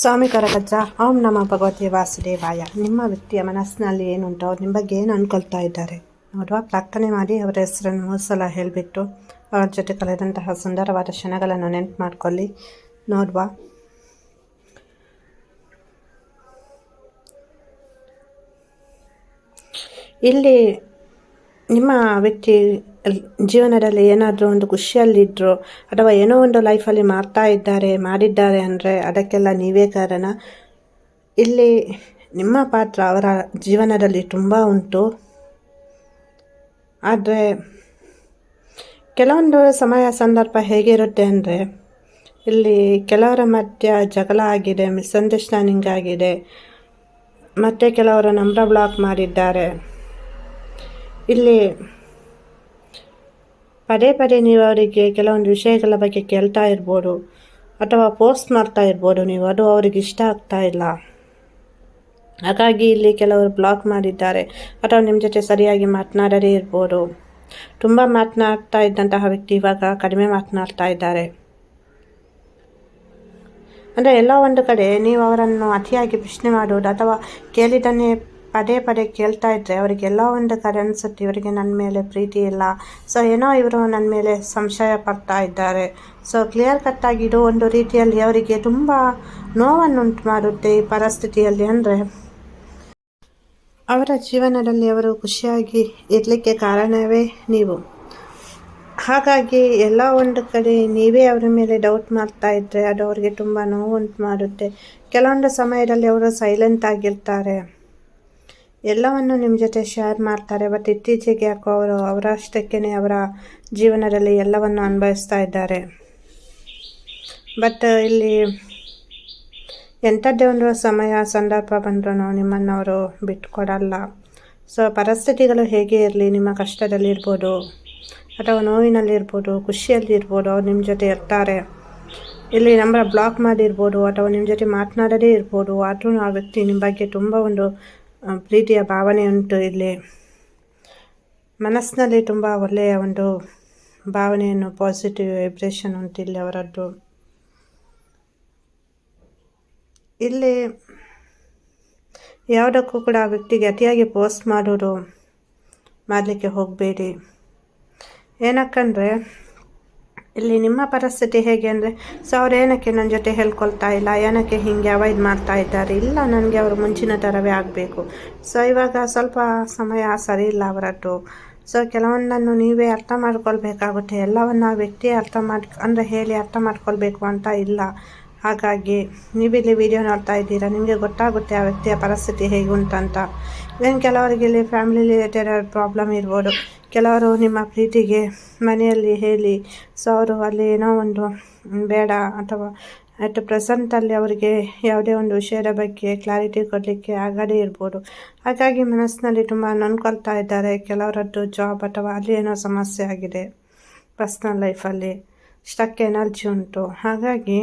ಸ್ವಾಮಿ ಕರಗಜ್ಜ ಓಂ ನಮ ಭಗವತಿ ವಾಸುದೇವಾಯ. ನಿಮ್ಮ ವ್ಯಕ್ತಿಯ ಮನಸ್ಸಿನಲ್ಲಿ ಏನುಂಟೋ, ನಿಮ್ಮ ಬಗ್ಗೆ ಏನು ಅನ್ಕೊಳ್ತಾ ಇದ್ದಾರೆ? ನೋಡುವ, ಪ್ರಾರ್ಥನೆ ಮಾಡಿ ಅವರ ಹೆಸರನ್ನು ಮೂರು ಸಲ ಹೇಳಿಬಿಟ್ಟು ಅವರ ಜೊತೆ ಕಳೆದಂತಹ ಸುಂದರವಾದ ಕ್ಷಣಗಳನ್ನು ನೆನಪು ಮಾಡ್ಕೊಳ್ಳಿ. ನೋಡುವ. ಇಲ್ಲಿ ನಿಮ್ಮ ವ್ಯಕ್ತಿ ಜೀವನದಲ್ಲಿ ಏನಾದರೂ ಒಂದು ಖುಷಿಯಲ್ಲಿದ್ದರು ಅಥವಾ ಏನೋ ಒಂದು ಲೈಫಲ್ಲಿ ಮಾಡ್ತಾ ಇದ್ದಾರೆ, ಮಾಡಿದ್ದಾರೆ ಅಂದರೆ ಅದಕ್ಕೆಲ್ಲ ನೀವೇ ಕಾರಣ. ಇಲ್ಲಿ ನಿಮ್ಮ ಪಾತ್ರ ಅವರ ಜೀವನದಲ್ಲಿ ತುಂಬ ಉಂಟು. ಆದರೆ ಕೆಲವೊಂದು ಸಮಯ ಸಂದರ್ಭ ಹೇಗಿರುತ್ತೆ ಅಂದರೆ ಇಲ್ಲಿ ಕೆಲವರ ಮಧ್ಯ ಜಗಳ ಆಗಿದೆ ಮಿಸ್ಅಂಡರ್ಸ್ಟ್ಯಾಂಡಿಂಗ್ ಆಗಿದೆ, ಮತ್ತು ಕೆಲವರು ನಂಬರ್ ಬ್ಲಾಕ್ ಮಾಡಿದ್ದಾರೆ. ಇಲ್ಲಿ ಪದೇ ಪದೇ ನೀವು ಅವರಿಗೆ ಕೆಲವೊಂದು ವಿಷಯಗಳ ಬಗ್ಗೆ ಕೇಳ್ತಾ ಇರ್ಬೋದು ಅಥವಾ ಪೋಸ್ಟ್ ಮಾಡ್ತಾ ಇರ್ಬೋದು, ನೀವು ಅದು ಅವರಿಗೆ ಇಷ್ಟ ಆಗ್ತಾ ಇಲ್ಲ. ಹಾಗಾಗಿ ಇಲ್ಲಿ ಕೆಲವರು ಬ್ಲಾಕ್ ಮಾಡಿದ್ದಾರೆ ಅಥವಾ ನಿಮ್ಮ ಜೊತೆ ಸರಿಯಾಗಿ ಮಾತನಾಡದೇ ಇರ್ಬೋದು. ತುಂಬ ಮಾತನಾಡ್ತಾ ಇದ್ದಂತಹ ವ್ಯಕ್ತಿ ಇವಾಗ ಕಡಿಮೆ ಮಾತನಾಡ್ತಾ ಇದ್ದಾರೆ. ಅಂದರೆ ಎಲ್ಲ ಒಂದು ಕಡೆ ನೀವು ಅವರನ್ನು ಅತಿಯಾಗಿ ಪ್ರಶ್ನೆ ಮಾಡುವುದು ಅಥವಾ ಕೇಳಿದನ್ನೇ ಪದೇ ಪದೇ ಕೇಳ್ತಾ ಇದ್ದರೆ ಅವರಿಗೆಲ್ಲ ಒಂದು ಕಡೆ ಅನಿಸುತ್ತೆ, ಇವರಿಗೆ ನನ್ನ ಮೇಲೆ ಪ್ರೀತಿ ಇಲ್ಲ. ಸೊ ಏನೋ ಇವರು ನನ್ನ ಮೇಲೆ ಸಂಶಯ ಪಡ್ತಾ ಇದ್ದಾರೆ. ಸೊ ಕ್ಲಿಯರ್ ಕಟ್ಟಾಗಿ ಇದು ಒಂದು ರೀತಿಯಲ್ಲಿ ಅವರಿಗೆ ತುಂಬ ನೋವನ್ನುಂಟು ಮಾಡುತ್ತೆ ಈ ಪರಿಸ್ಥಿತಿಯಲ್ಲಿ ಅಂದರೆ, ಅವರ ಜೀವನದಲ್ಲಿ ಅವರು ಖುಷಿಯಾಗಿ ಇರಲಿಕ್ಕೆ ಕಾರಣವೇ ನೀವು. ಹಾಗಾಗಿ ಎಲ್ಲ ಒಂದು ಕಡೆ ನೀವೇ ಅವರ ಮೇಲೆ ಡೌಟ್ ಮಾಡ್ತಾ ಇದ್ದರೆ ಅದು ಅವರಿಗೆ ತುಂಬ ನೋವುಂಟು ಮಾಡುತ್ತೆ. ಕೆಲವೊಂದು ಸಮಯದಲ್ಲಿ ಅವರು ಸೈಲೆಂಟ್ ಆಗಿರ್ತಾರೆ. ಎಲ್ಲವನ್ನು ನಿಮ್ಮ ಜೊತೆ ಶೇರ್ ಮಾಡ್ತಾರೆ. ಬಟ್ ಇತ್ತೀಚೆಗೆ ಯಾಕೋ ಅವರು ಅವರಷ್ಟಕ್ಕೇ ಅವರ ಜೀವನದಲ್ಲಿ ಎಲ್ಲವನ್ನು ಅನುಭವಿಸ್ತಾ ಇದ್ದಾರೆ. ಬಟ್ ಇಲ್ಲಿ ಎಂಥದ್ದೇ ಒಂದು ಸಮಯ, ಸಂದರ್ಭ ಬಂದರೂ ನಿಮ್ಮನ್ನು ಅವರು ಬಿಟ್ಕೊಡಲ್ಲ. ಸೊ ಪರಿಸ್ಥಿತಿಗಳು ಹೇಗೆ ಇರಲಿ, ನಿಮ್ಮ ಕಷ್ಟದಲ್ಲಿರ್ಬೋದು ಅಥವಾ ನೋವಿನಲ್ಲಿರ್ಬೋದು ಖುಷಿಯಲ್ಲಿರ್ಬೋದು ಅವ್ರು ನಿಮ್ಮ ಜೊತೆ ಇರ್ತಾರೆ. ಇಲ್ಲಿ ನಂಬರ್ ಬ್ಲಾಕ್ ಮಾಡಿರ್ಬೋದು, ಅಥವಾ ನಿಮ್ಮ ಜೊತೆ ಮಾತನಾಡದೇ ಇರ್ಬೋದು ಆದರೂ ಆ ವ್ಯಕ್ತಿ ನಿಮ್ಮ ಬಗ್ಗೆ ತುಂಬ ಒಂದು ಪ್ರೀತಿಯ ಭಾವನೆ ಉಂಟು ಇಲ್ಲಿ. ಮನಸ್ಸಿನಲ್ಲಿ ತುಂಬ ಒಳ್ಳೆಯ ಒಂದು ಭಾವನೆಯನ್ನು ಪಾಸಿಟಿವ್ ವೈಬ್ರೇಷನ್ ಉಂಟು ಇಲ್ಲಿ ಅವರದ್ದು. ಇಲ್ಲಿ ಯಾವುದಕ್ಕೂ ಕೂಡ ಆ ವ್ಯಕ್ತಿಗೆ ಅತಿಯಾಗಿ ಪೋಸ್ಟ್ ಮಾಡೋರು ಮಾಡಲಿಕ್ಕೆ ಹೋಗಬೇಡಿ. ಏನಕ್ಕಂದರೆ ಇಲ್ಲಿ ನಿಮ್ಮ ಪರಿಸ್ಥಿತಿ ಹೇಗೆ ಅಂದರೆ ಸೊ ಅವ್ರು ಏನಕ್ಕೆ ನನ್ನ ಜೊತೆ ಹೇಳ್ಕೊಳ್ತಾ ಇಲ್ಲ, ಏನಕ್ಕೆ ಹೀಗೆ ಅವಾಯ್ಡ್ ಮಾಡ್ತಾ ಇದ್ದಾರೆ? ಇಲ್ಲ, ನನಗೆ ಅವರು ಮುಂಚಿನ ಥರವೇ ಆಗಬೇಕು. ಸೊ ಇವಾಗ ಸ್ವಲ್ಪ ಸಮಯ ಸರಿ ಇಲ್ಲ ಅವರದ್ದು. ಸೊ ಕೆಲವೊಂದನ್ನು ನೀವೇ ಅರ್ಥ ಮಾಡ್ಕೊಳ್ಬೇಕಾಗುತ್ತೆ. ಎಲ್ಲವನ್ನು ವ್ಯಕ್ತಿ ಅರ್ಥ ಮಾಡಿ ಅಂದರೆ ಹೇಳಿ ಅರ್ಥ ಮಾಡ್ಕೊಳ್ಬೇಕು ಅಂತ ಇಲ್ಲ. ಹಾಗಾಗಿ ನೀವಿಲ್ಲಿ ವಿಡಿಯೋ ನೋಡ್ತಾ ಇದ್ದೀರಾ? ನಿಮಗೆ ಗೊತ್ತಾಗುತ್ತೆ ಆ ವ್ಯಕ್ತಿಯ ಪರಿಸ್ಥಿತಿ ಹೇಗೆ ಉಂಟಂತ ಏನು ಕೆಲವರಿಗೆ ಇಲ್ಲಿ ಫ್ಯಾಮಿಲಿ ರಿಲೇಟೆಡ್ ಪ್ರಾಬ್ಲಮ್ ಇರ್ಬೋದು. ಕೆಲವರು ನಿಮ್ಮ ಪ್ರೀತಿಗೆ ಮನೆಯಲ್ಲಿ ಹೇಳಿ ಸೊ ಅವರು ಅಲ್ಲಿ ಏನೋ ಒಂದು ಬೇಡ ಅಥವಾ ಅಟ್ ಪ್ರೆಸೆಂಟಲ್ಲಿ ಅವರಿಗೆ ಯಾವುದೇ ಒಂದು ವಿಷಯದ ಬಗ್ಗೆ ಕ್ಲಾರಿಟಿ ಕೊಡಲಿಕ್ಕೆ ಆಗದೇ ಇರ್ಬೋದು. ಹಾಗಾಗಿ ಮನಸ್ಸಿನಲ್ಲಿ ತುಂಬ ನೊಂದ್ಕೊಳ್ತಾ ಇದ್ದಾರೆ ಕೆಲವರದ್ದು ಜಾಬ್ ಅಥವಾ ಅಲ್ಲಿ ಏನೋ ಸಮಸ್ಯೆ ಆಗಿದೆ ಪರ್ಸ್ನಲ್ ಲೈಫಲ್ಲಿ ಸ್ಟಕ್ ಎನರ್ಜಿ ಉಂಟು. ಹಾಗಾಗಿ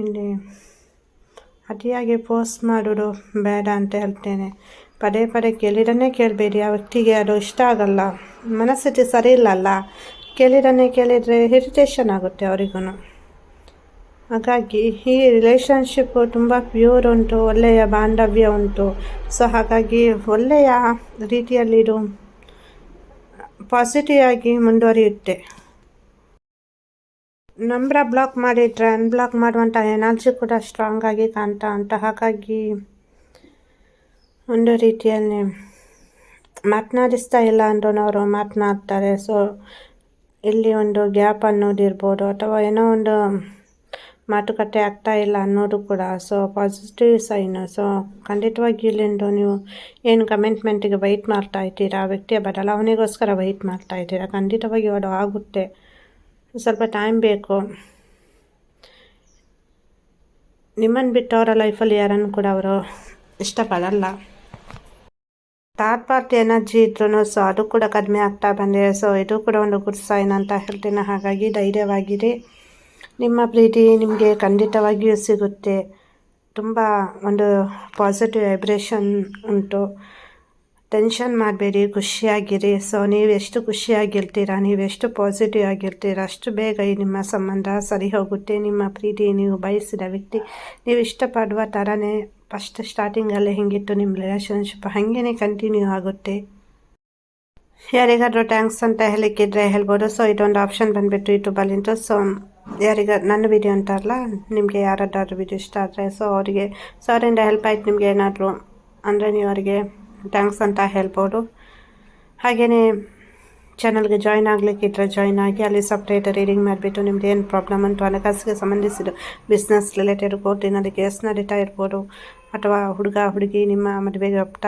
ಇಲ್ಲಿ ಅತಿಯಾಗಿ ಪೋಸ್ಟ್ ಮಾಡೋದು ಬೇಡ ಅಂತ ಹೇಳ್ತೇನೆ. ಪದೇ ಪದೇ ಕೇಳಿದನ್ನೇ ಕೇಳಬೇಡಿ, ಆ ವ್ಯಕ್ತಿಗೆ ಅದು ಇಷ್ಟ ಆಗಲ್ಲ. ಮನಸ್ಥಿತಿ ಸರಿ ಇಲ್ಲಲ್ಲ. ಕೇಳಿದನ್ನೇ ಕೇಳಿದರೆ ಇರಿಟೇಷನ್ ಆಗುತ್ತೆ ಅವರಿಗೂ ಹಾಗಾಗಿ ಈ ರಿಲೇಷನ್ಶಿಪ್ಪು ತುಂಬ ಪ್ಯೂರ್ ಉಂಟು, ಒಳ್ಳೆಯ ಬಾಂಧವ್ಯ ಉಂಟು. ಸೊ ಹಾಗಾಗಿ ಒಳ್ಳೆಯ ರೀತಿಯಲ್ಲಿ ಇದು ಪಾಸಿಟಿವ್ ಆಗಿ ಮುಂದುವರಿಯುತ್ತೆ. ನಂಬರ ಬ್ಲಾಕ್ ಮಾಡಿದರೆ ಅನ್ಬ್ಲಾಕ್ ಮಾಡುವಂಥ ಎನರ್ಜಿ ಕೂಡ ಸ್ಟ್ರಾಂಗ್ ಆಗಿ ಕಾಣ್ತಾ ಅಂತ ಹಾಗಾಗಿ ಒಂದು ರೀತಿಯಲ್ಲಿ ಮಾತನಾಡಿಸ್ತಾ ಇಲ್ಲ ಅಂದ್ರೂ ಅವರು ಮಾತನಾಡ್ತಾರೆ. ಸೊ ಇಲ್ಲಿ ಒಂದು ಗ್ಯಾಪ್ ಅನ್ನೋದಿರ್ಬೋದು ಅಥವಾ ಏನೋ ಒಂದು ಮಾತುಕತೆ ಆಗ್ತಾ ಇಲ್ಲ ಅನ್ನೋದು ಕೂಡ. ಸೊ ಪಾಸಿಟಿವ್ ಸೈನು ಸೊ ಖಂಡಿತವಾಗಿ ಇಲ್ಲಿಂದು ನೀವು ಏನು ಕಮೆಂಟ್ಮೆಂಟಿಗೆ ವೈಟ್ ಮಾಡ್ತಾ ಇದ್ದೀರಾ? ಆ ವ್ಯಕ್ತಿಯ ಬದಲಾವಣೆಗೋಸ್ಕರ ವೈಟ್ ಮಾಡ್ತಾ ಇದ್ದೀರಾ? ಖಂಡಿತವಾಗಿ ಅದು ಆಗುತ್ತೆ. ಸ್ವಲ್ಪ ಟೈಮ್ ಬೇಕು. ನಿಮ್ಮನ್ನು ಬಿಟ್ಟು ಅವರ ಲೈಫಲ್ಲಿ ಯಾರನ್ನು ಕೂಡ ಅವರು ಇಷ್ಟಪಡಲ್ಲ. ಥರ್ಡ್ ಪಾರ್ಟಿ ಎನರ್ಜಿ ಇದ್ರೂ ಸೊ ಅದು ಕೂಡ ಕಡಿಮೆ ಆಗ್ತಾ ಬಂದಿದೆ. ಸೊ ಇದು ಕೂಡ ಒಂದು ಗುಡ್ ಸೈನ್ ಅಂತ ಹೇಳ್ತೀನಿ. ಹಾಗಾಗಿ ಧೈರ್ಯವಾಗಿರಿ. ನಿಮ್ಮ ಪ್ರೀತಿ ನಿಮಗೆ ಖಂಡಿತವಾಗಿಯೂ ಸಿಗುತ್ತೆ. ತುಂಬ ಒಂದು ಪಾಸಿಟಿವ್ ವೈಬ್ರೇಷನ್ ಉಂಟು. ಟೆನ್ಷನ್ ಮಾಡಬೇಡಿ, ಖುಷಿಯಾಗಿರಿ. ಸೊ ನೀವು ಎಷ್ಟು ಖುಷಿಯಾಗಿರ್ತೀರಾ ಎಷ್ಟು ಪಾಸಿಟಿವ್ ಆಗಿರ್ತೀರಾ, ಅಷ್ಟು ಬೇಗ ಈ ನಿಮ್ಮ ಸಂಬಂಧ ಸರಿ ಹೋಗುತ್ತೆ. ನಿಮ್ಮ ಪ್ರೀತಿ ನೀವು ಬಯಸಿದ ವ್ಯಕ್ತಿ, ನೀವು ಇಷ್ಟಪಡುವ ಥರನೇ ಫಸ್ಟ್ ಸ್ಟಾರ್ಟಿಂಗಲ್ಲೇ ಹೇಗಿತ್ತು ನಿಮ್ಮ ರಿಲೇಷನ್ಶಿಪ್ ಹಾಗೇ ಕಂಟಿನ್ಯೂ ಆಗುತ್ತೆ. ಯಾರಿಗಾದರೂ ಟ್ಯಾಂಕ್ಸ್ ಅಂತ ಹೇಳಿಕ್ಕಿದ್ರೆ ಹೇಳ್ಬೋದು. ಸೊ ಇದೊಂದು ಆಪ್ಷನ್ ಬಂದುಬಿಟ್ಟು ಅಲ್ಲಿಂದ ಸೊ ಯಾರಿಗ, ನನ್ನ ವಿಡಿಯೋ ಅಂತಾರಲ್ಲ, ನಿಮಗೆ ಯಾರದ್ದಾದ್ರೂ ವಿಡಿಯೋ ಇಷ್ಟ ಆದರೆ ಸೊ ಅವರಿಗೆ ಸೊ ಅವರಿಂದ ಹೆಲ್ಪ್ ಆಯ್ತು ನಿಮಗೆ ಏನಾದರೂ, ಅಂದರೆ ನೀವು ಅವರಿಗೆ ಥ್ಯಾಂಕ್ಸ್ ಅಂತ ಹೇಳ್ಬೋದು ಹಾಗೆಯೇ ಚಾನಲ್ಗೆ ಜಾಯ್ನ್ ಆಗಲಿಕ್ಕಿದ್ರೆ ಜಾಯ್ನ್ ಆಗಿ ಅಲ್ಲಿ ಸಪ್ರೇಟ್ ರೀಡಿಂಗ್ ಮಾಡಿಬಿಟ್ಟು ನಿಮ್ದು ಏನು ಪ್ರಾಬ್ಲಮ್ ಉಂಟು ಹಣಕಾಸಿಗೆ ಸಂಬಂಧಿಸಿದ ಬಿಸ್ನೆಸ್ ರಿಲೇಟೆಡ್ ಕೋರ್ಟಿನಲ್ಲಿ ಕೇಸ್ ನಡೀತಾ ಇರ್ಬೋದು, ಅಥವಾ ಹುಡುಗ, ಹುಡುಗಿ ನಿಮ್ಮ ಮದುವೆಗೆ ಒಪ್ಟ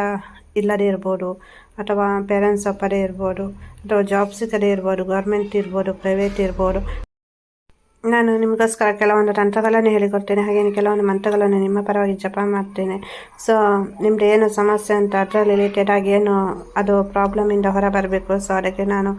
ಇಲ್ಲದೇ ಇರ್ಬೋದು, ಅಥವಾ ಪೇರೆಂಟ್ಸ್ ಒಪ್ಪದೇ ಇರ್ಬೋದು, ಅಥವಾ ಜಾಬ್ ಸಿಕ್ಕದೇ ಇರ್ಬೋದು ಗೌರ್ಮೆಂಟ್ ಇರ್ಬೋದು ಪ್ರೈವೇಟ್ ಇರ್ಬೋದು ನಾನು ನಿಮಗೋಸ್ಕರ ಕೆಲವೊಂದು ತಂತ್ರಗಳನ್ನು ಹೇಳಿಕೊಡ್ತೇನೆ ಹಾಗೆಯೇ ಕೆಲವೊಂದು ಮಂತ್ರಗಳನ್ನು ನಿಮ್ಮ ಪರವಾಗಿ ಜಪ ಮಾಡ್ತೇನೆ. ಸೊ ನಿಮ್ಮದು ಏನು ಸಮಸ್ಯೆ ಅಂತ ಅದರ ರಿಲೇಟೆಡ್ ಆಗಿ ಏನು ಅದು ಪ್ರಾಬ್ಲಮಿಂದ ಹೊರ ಬರಬೇಕು ಸೊ ಅದಕ್ಕೆ ನಾನು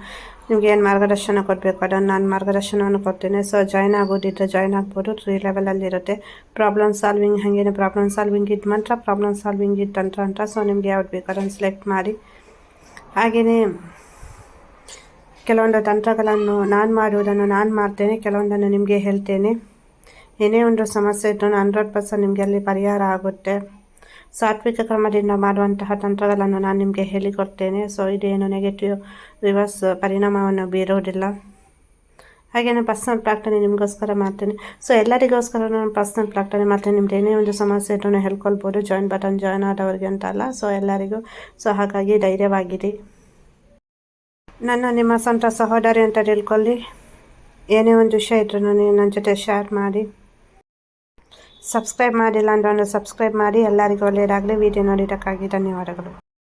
ನಿಮಗೆ ಏನು ಮಾರ್ಗದರ್ಶನ ಕೊಡಬೇಕು? ಅದನ್ನು ನಾನು ಮಾರ್ಗದರ್ಶನವನ್ನು ಕೊಡ್ತೇನೆ. ಸೊ ಜಾಯ್ನ್ ಆಗೋದಿದ್ದರೆ ಜಾಯ್ನ್ ಆಗ್ಬೋದು. ತ್ರೀ ಲೆವೆಲಲ್ಲಿರುತ್ತೆ ಪ್ರಾಬ್ಲಮ್ ಸಾಲ್ವಿಂಗ್ ಹಾಗೇನೆ. ಪ್ರಾಬ್ಲಮ್ ಸಾಲ್ವಿಂಗ್ ಇದು ಮಂತ್ರ ಪ್ರಾಬ್ಲಮ್ ಸಾಲ್ವಿಂಗ್ ಇಟ್ ತಂತ್ರ ಅಂತ. ಸೊ ನಿಮಗೆ ಯಾವ್ದು ಬೇಕು ಅದನ್ನು ಸೆಲೆಕ್ಟ್ ಮಾಡಿ. ಹಾಗೆಯೇ ಕೆಲವೊಂದು ತಂತ್ರಗಳನ್ನು ನಾನು ಮಾಡುವುದನ್ನು ನಾನು ಮಾಡ್ತೇನೆ, ಕೆಲವೊಂದನ್ನು ನಿಮಗೆ ಹೇಳ್ತೇನೆ. ಏನೇ ಒಂದು ಸಮಸ್ಯೆ ಇದ್ದರೂ ಹಂಡ್ರೆಡ್ ಪರ್ಸೆಂಟ್ ನಿಮಗೆ ಅಲ್ಲಿ ಪರಿಹಾರ ಆಗುತ್ತೆ. ಸಾತ್ವಿಕ ಕ್ರಮದಿಂದ ಮಾಡುವಂತಹ ತಂತ್ರಗಳನ್ನು ನಾನು ನಿಮಗೆ ಹೇಳಿಕೊಡ್ತೇನೆ. ಸೊ ಇದೇನು ನೆಗೆಟಿವ್ ರಿವರ್ಸ್ ಪರಿಣಾಮವನ್ನು ಬೀರೋದಿಲ್ಲ ಹಾಗೆಯೇ ಪರ್ಸ್ನಲ್ ಪ್ರಾಕ್ಟನೆ ನಿಮಗೋಸ್ಕರ ಮಾಡ್ತೇನೆ. ಸೊ ಎಲ್ಲರಿಗೋಸ್ಕರ ನಾನು ಪರ್ಸ್ನಲ್ ಪ್ರಾಕ್ಟನೆ ಮಾಡ್ತೇನೆ. ನಿಮ್ದು ಏನೇ ಒಂದು ಸಮಸ್ಯೆ ಇದ್ರೂ ಹೇಳ್ಕೊಳ್ಬೋದು. ಜಾಯಿನ್ ಬಟನ್ ಜಾಯ್ನ್ ಆದವರಿಗೆ ಅಂತಲ್ಲ. ಸೊ ಎಲ್ಲರಿಗೂ. ಸೊ ಹಾಗಾಗಿ ಧೈರ್ಯವಾಗಿರಿ. ನನ್ನ, ನಿಮ್ಮ ಸ್ವಂತ ಸಹೋದರಿ ಅಂತ ತಿಳ್ಕೊಳ್ಳಿ. ಏನೇ ಒಂದು ವಿಷಯ ಇದ್ರೂ ನನ್ನ ಜೊತೆ ಶೇರ್ ಮಾಡಿ. ಸಬ್ಸ್ಕ್ರೈಬ್ ಮಾಡಿಲ್ಲ ಅಂದ್ರೆ ಒಂದು ಸಬ್ಸ್ಕ್ರೈಬ್ ಮಾಡಿ. ಎಲ್ಲರಿಗೂ ಒಳ್ಳೆಯದಾಗಲಿ. ವಿಡಿಯೋ ನೋಡಿದ್ದಕ್ಕಾಗಿ ಧನ್ಯವಾದಗಳು.